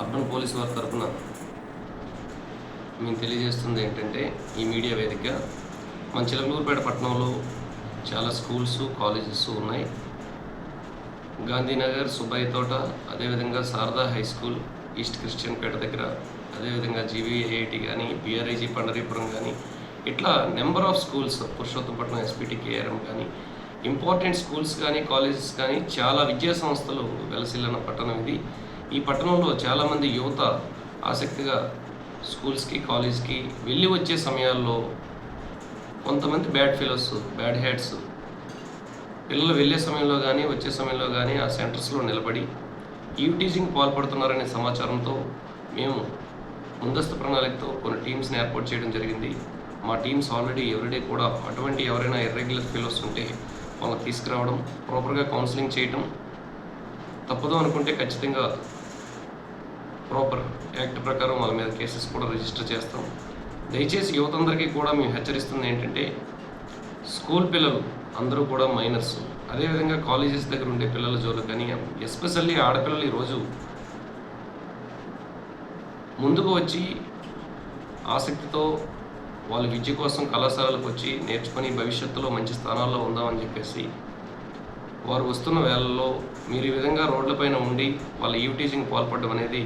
Urban police వారి తరఫున మేము తెలియజేస్తుంది ఏంటంటే ఈ మీడియా వేదిక మన చిలకలూరుపేట పట్టణంలో చాలా స్కూల్స్ కాలేజెస్ ఉన్నాయి. గాంధీనగర్ సుబ్బయ్య తోట అదేవిధంగా Sharada high school east Christian పేట దగ్గర అదేవిధంగా జీవీఐఐటి కానీ బీఆర్ఐజీ పండరీపురం కానీ ఇట్లా number of schools Purushottapatnam SPT KRM కానీ ఇంపార్టెంట్ స్కూల్స్ కానీ కాలేజెస్ కానీ చాలా విద్యా సంస్థలు వెలసిల్లిన పట్టణం ఇది. ఈ పట్టణంలో చాలామంది యువత ఆసక్తిగా స్కూల్స్కి కాలేజ్కి వెళ్ళి వచ్చే సమయాల్లో కొంతమంది బ్యాడ్ ఫీలర్స్ బ్యాడ్ హ్యాడ్స్ పిల్లలు వెళ్ళే సమయంలో కానీ వచ్చే సమయంలో కానీ ఆ సెంటర్స్లో నిలబడి ఈవ్ టీచింగ్ పాల్పడుతున్నారనే సమాచారంతో మేము ముందస్తు ప్రణాళికతో కొన్ని టీమ్స్ని ఏర్పాటు చేయడం జరిగింది. మా టీమ్స్ ఆల్రెడీ ఎవ్రీడే కూడా అటువంటి ఎవరైనా ఇర్రెగ్యులర్ ఫీలోస్ ఉంటే వాళ్ళని తీసుకురావడం ప్రాపర్గా కౌన్సిలింగ్ చేయటం తప్పదు అనుకుంటే ఖచ్చితంగా ప్రాపర్ యాక్ట్ ప్రకారం వాళ్ళ మీద కేసెస్ కూడా రిజిస్టర్ చేస్తాం. దయచేసి యువతందరికీ కూడా మేము హెచ్చరిస్తుంది ఏంటంటే స్కూల్ పిల్లలు అందరూ కూడా మైనర్స్. అదేవిధంగా కాలేజెస్ దగ్గర ఉండే పిల్లల జోలు కానీ ఎస్పెషల్లీ ఆడపిల్లలు ఈరోజు ముందుకు వచ్చి ఆసక్తితో వాళ్ళ విద్య కోసం కళాశాలలకు వచ్చి నేర్చుకొని భవిష్యత్తులో మంచి స్థానాల్లో ఉందామని చెప్పేసి వారు వస్తున్న వేళల్లో మీరు ఈ విధంగా రోడ్లపైన ఉండి వాళ్ళ ఈవ్ టీచింగ్ పాల్పడడం అనేది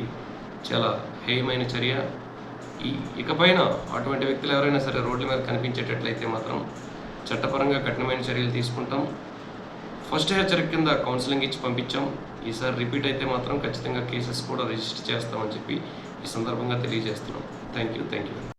చాలా హేయమైన చర్య. ఈ ఇకపైన అటువంటి వ్యక్తులు ఎవరైనా సరే రోడ్ల మీద కనిపించేటట్లయితే మాత్రం చట్టపరంగా కఠినమైన చర్యలు తీసుకుంటాం. ఫస్ట్ హెచ్చరిక కింద కౌన్సిలింగ్ ఇచ్చి పంపించాం. ఈసారి రిపీట్ అయితే మాత్రం ఖచ్చితంగా కేసెస్ కూడా రిజిస్టర్ చేస్తామని చెప్పి ఈ సందర్భంగా తెలియజేస్తున్నాం. Thank you thank you